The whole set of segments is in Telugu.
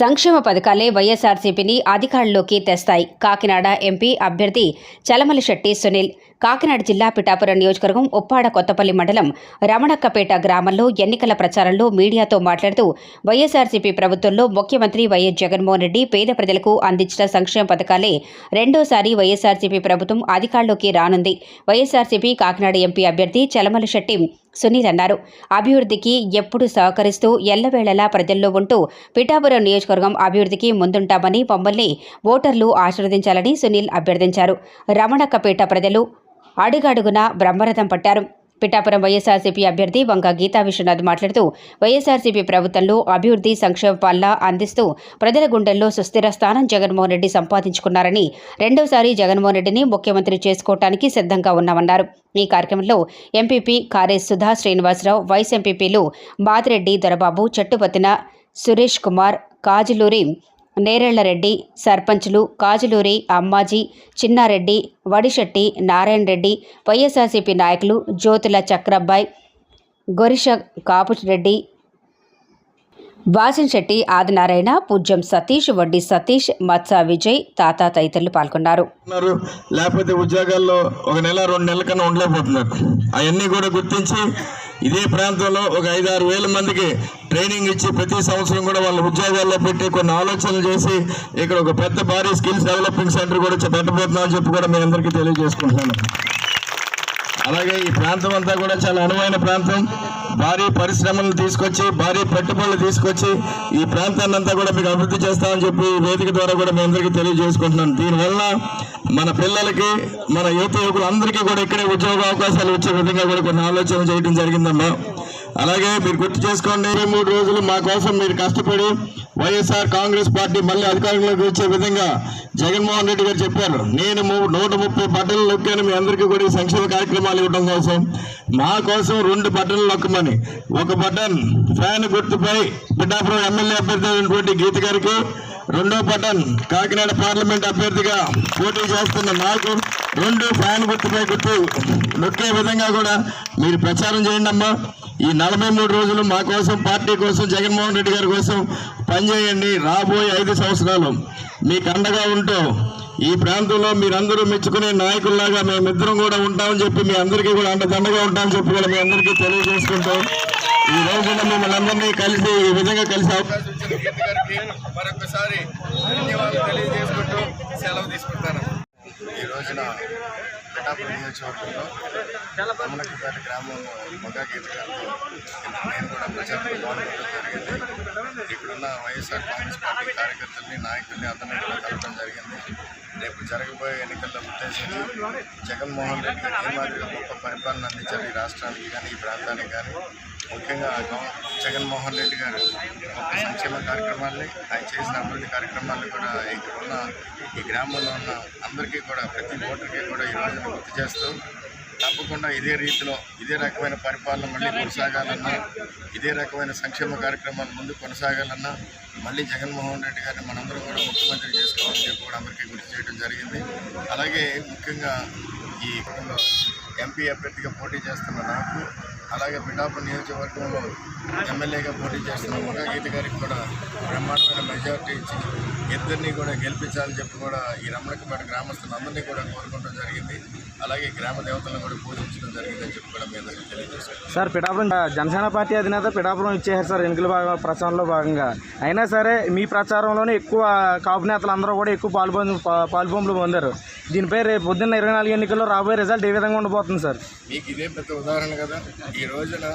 సంక్షేమ పథకాలే వైఎస్ఆర్సీపీని అధికారంలోకి తెస్తాయి. కాకినాడ ఎంపీ అభ్యర్థి చలమలి శెట్టి సునీల్ కాకినాడ జిల్లా పిఠాపురం నియోజకవర్గం ఉప్పాడ కొత్తపల్లి మండలం రమణక్కపేట గ్రామంలో ఎన్నికల ప్రచారంలో మీడియాతో మాట్లాడుతూ వైఎస్ఆర్సీపీ ప్రభుత్వంలో ముఖ్యమంత్రి వైఎస్ జగన్మోహన్ రెడ్డి పేద ప్రజలకు అందించిన సంక్షేమ పథకాలే రెండోసారి వైఎస్ఆర్సీపీ ప్రభుత్వం అధికారంలోకి రానుంది. వైఎస్ఆర్సీపీ కాకినాడ ఎంపీ అభ్యర్థి చలమల శెట్టి సునీల్ అన్నారు. అభివృద్ధికి ఎప్పుడు సహకరిస్తూ ఎల్లవేళలా ప్రజల్లో ఉంటూ పిఠాపురం నియోజకవర్గం అభివృద్ధికి ముందుంటామని మమ్మల్ని ఓటర్లు ఆశీర్వదించాలని సునీల్ అభ్యర్థించారు. రమణక్కపేట ప్రజలు అడుగడుగున బ్రహ్మరథం పట్టారు. పిఠాపురం వైఎస్ఆర్సీపీ అభ్యర్థి వంగ గీతా విశ్వనాథ్ మాట్లాడుతూ వైఎస్ఆర్సీపీ ప్రభుత్వంలో అభివృద్ధి సంక్షేమ పాలన అందిస్తూ ప్రజల గుండెల్లో సుస్థిర స్థానం జగన్మోహన్ రెడ్డి సంపాదించుకున్నారని రెండోసారి జగన్మోహన్ రెడ్డిని ముఖ్యమంత్రి చేసుకోవటానికి సిద్ధంగా ఉన్నామన్నారు. ఈ కార్యక్రమంలో ఎంపీపీ కారే సుధా శ్రీనివాసరావు వైస్ ఎంపీపీలు బాతిరెడ్డి దొరబాబు చెట్టుపత్తిన సురేష్ కుమార్ కాజులూరి నేరేళ్ళరెడ్డి సర్పంచ్లు కాజులూరి అమ్మాజీ చిన్నారెడ్డి వడిశెట్టి నారాయణ రెడ్డి వైఎస్ఆర్సీపీ నాయకులు జ్యోతుల చక్రబ్బాయ్ గొరిష కాపురెడ్డి బాసిన్శెట్టి ఆదినారాయణ పూజ్యం సతీష్ వడ్డి సతీష్ మత్స విజయ్ తాత తదితరులు పాల్గొన్నారు. లేకపోతే ఉద్యోగాల్లో ఒక నెల రెండు నెలల కన్నా ఉండలేకపోతున్నారు. అవన్నీ కూడా గుర్తించి ఇదే ప్రాంతంలో ఒక ఐదారు వేల మందికి ట్రైనింగ్ ఇచ్చి ప్రతి సంవత్సరం కూడా వాళ్ళ ఉద్యోగాల్లో పెట్టి కొన్ని ఆలోచనలు చేసి ఇక్కడ ఒక పెద్ద భారీ స్కిల్స్ డెవలపింగ్ సెంటర్ కూడా పెట్టబోతున్నామని చెప్పి కూడా మీ అందరికీ తెలియజేసుకుంటున్నాను. అలాగే ఈ ప్రాంతం అంతా కూడా చాలా అనువైన ప్రాంతం. భారీ పరిశ్రమలు తీసుకొచ్చి భారీ పెట్టుబడులు తీసుకొచ్చి ఈ ప్రాంతాన్ని అంతా కూడా మీకు అభివృద్ధి చేస్తామని చెప్పి వేదిక ద్వారా కూడా మీ అందరికీ తెలియజేసుకుంటున్నాను. దీనివల్ల మన పిల్లలకి మన యువత యువకులు అందరికీ కూడా ఇక్కడే ఉద్యోగ అవకాశాలు వచ్చే విధంగా కూడా కొన్ని ఆలోచన చేయడం జరిగిందమ్మా. అలాగే మీరు గుర్తు చేసుకోండి ఇరవై మూడు రోజులు మా కోసం మీరు కష్టపడి వైఎస్ఆర్ కాంగ్రెస్ పార్టీ మళ్ళీ అధికారంలోకి వచ్చే విధంగా జగన్మోహన్ రెడ్డి గారు చెప్పారు. నేను నూట ముప్పై బట్టలు నొక్కాను మీ అందరికీ కూడా ఈ సంక్షేమ కార్యక్రమాలు ఇవ్వడం కోసం. మా కోసం రెండు బట్టలు నొక్కమని ఒక బటన్ ఫ్యాన్ గుర్తుపై పిఠాపురం ఎమ్మెల్యే అభ్యర్థి అయినటువంటి గీత గారికి రెండో బటన్ కాకినాడ పార్లమెంట్ అభ్యర్థిగా పోటీ చేస్తున్న నాకు రెండు ఫ్యాన్ గుర్తుపై గుర్తు నొక్కే విధంగా కూడా మీరు ప్రచారం చేయండి అమ్మా. ఈ నలభై మూడు రోజులు మా కోసం పార్టీ కోసం జగన్మోహన్ రెడ్డి గారి కోసం పనిచేయండి. రాబోయే ఐదు సంవత్సరాలు మీకు అండగా ఉంటూ ఈ ప్రాంతంలో మీరందరూ మెచ్చుకునే నాయకుల్లాగా మేమిద్దరం కూడా ఉంటామని చెప్పి మీ అందరికీ కూడా అండదండగా ఉంటామని చెప్పి కూడా మీ అందరికీ తెలియజేసుకుంటాం ఈ రోజున మిమ్మల్ని అందరినీ కలిసి ఈ విధంగా కలిసి అవకాశం ఇచ్చిన గీత గారికి మరొకసారి ధన్యవాదాలు తెలియజేసుకుంటూ సెలవు తీసుకుంటాను. ఈ రోజున పిఠాపురం నియోజకవర్గంలో రమణకపేట గ్రామంలో మగా గీత గారితో నేను కూడా ప్రచారంలో పాల్గొనడం జరిగింది. ఇక్కడున్న వైఎస్ఆర్ కాంగ్రెస్ పార్టీ కార్యకర్తల్ని నాయకుల్ని అందరినీ కూడా కలవడం జరిగింది. రేపు జరగబోయే ఎన్నికల్లో ఉద్దేశించి జగన్మోహన్ రెడ్డి గారు ఏ మాదిరిగా గొప్ప పరిపాలన అందించారు ఈ రాష్ట్రానికి కానీ ఈ ప్రాంతానికి కానీ? ముఖ్యంగా జగన్మోహన్ రెడ్డి గారు గొప్ప సంక్షేమ కార్యక్రమాలని ఆయన చేసిన అభివృద్ధి కార్యక్రమాలను కూడా ఇక్కడ ఉన్న ఈ గ్రామంలో ఉన్న అందరికీ కూడా ప్రతి ఓటర్కి కూడా ఈ రోజున గుర్తు చేస్తూ తప్పకుండా ఇదే రీతిలో ఇదే రకమైన పరిపాలన మళ్ళీ కొనసాగాలన్నా ఇదే రకమైన సంక్షేమ కార్యక్రమాలు ముందు కొనసాగాలన్నా మళ్ళీ జగన్మోహన్ రెడ్డి గారిని మనందరం కూడా ముఖ్యమంత్రి చేసుకోవాలని చెప్పి కూడా అందరికీ గుర్తు చేయడం జరిగింది. అలాగే ముఖ్యంగా ఈ ఎంపీ అభ్యర్థిగా పోటీ చేస్తున్న నాకు అలాగే పిఠాపురం నియోజకవర్గంలో ఎమ్మెల్యేగా పోటీ చేస్తున్న ముఖ గీత గారికి కూడా బ్రహ్మాండమైన మెజార్టీ ఇచ్చి ఇద్దరిని కూడా గెలిపించాలని చెప్పి కూడా ఈ రమణకపేట గ్రామస్తులందరినీ కూడా కోరుకోవడం జరిగింది. అలాగే గ్రామ దేవతలను కూడా పూజించడం జరిగిందని చెప్పి కూడా మీ అందరికీ తెలియజేస్తున్నాను సార్ పిఠాపురం జనసేన పార్టీ అధినేత పిఠాపురం ఇచ్చేసారు సార్ ఎన్నికల భాగ- ప్రచారంలో భాగంగా. అయినా సరే మీ ప్రచారంలోనే ఎక్కువ కాపు నేతలు అందరూ కూడా ఎక్కువ పాల్పొంది పాల్పొంపులు పొందారు. దీనిపై రేపు పొద్దున్న ఇరవై నాలుగు ఎన్నికల్లో రాబోయే రిజల్ట్ ఏ విధంగా ఉండబోతుంది సార్? మీకు ఇదే పెద్ద ఉదాహరణ కదా. ఈ రోజున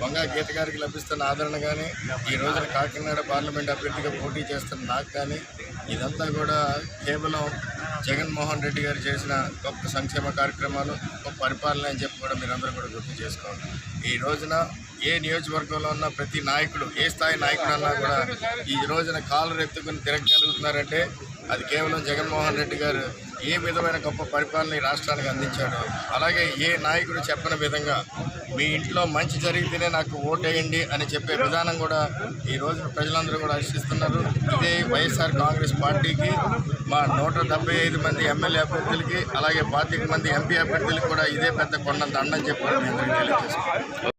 వంగా గీత గారికి లభిస్తున్న ఆదరణ కానీ ఈ రోజున కాకినాడ పార్లమెంట్ అభ్యర్థిగా పోటీ చేస్తున్న నాకు కానీ ఇదంతా కూడా కేవలం జగన్మోహన్ రెడ్డి గారు చేసిన గొప్ప సంక్షేమ కార్యక్రమాలు గొప్ప పరిపాలన అని చెప్పి కూడా మీరందరూ కూడా గుర్తు చేసుకోవాలి. ఈ రోజున ఏ నియోజకవర్గంలో ఉన్న ప్రతి నాయకుడు ఏ స్థాయి నాయకుడు అన్నా కూడా ఈ రోజున కాలు రెత్తుకుని తిరగగలుగుతున్నారంటే అది కేవలం జగన్మోహన్ రెడ్డి గారు ఏ విధమైన గొప్ప పరిపాలన ఈ రాష్ట్రానికి అందించాడు? అలాగే ఏ నాయకుడు చెప్పని విధంగా మీ ఇంట్లో మంచి జరిగితేనే నాకు ఓటేయండి అని చెప్పే విధానం కూడా ఈ రోజు ప్రజలందరూ కూడా హర్షిస్తున్నారు. ఇదే వైఎస్ఆర్ కాంగ్రెస్ పార్టీకి మా నూట డెబ్బై ఐదు మంది ఎమ్మెల్యే అభ్యర్థులకి అలాగే పాతిక మంది ఎంపీ అభ్యర్థులకి కూడా ఇదే పెద్ద కొండంత అండని చెప్పి కూడా మీ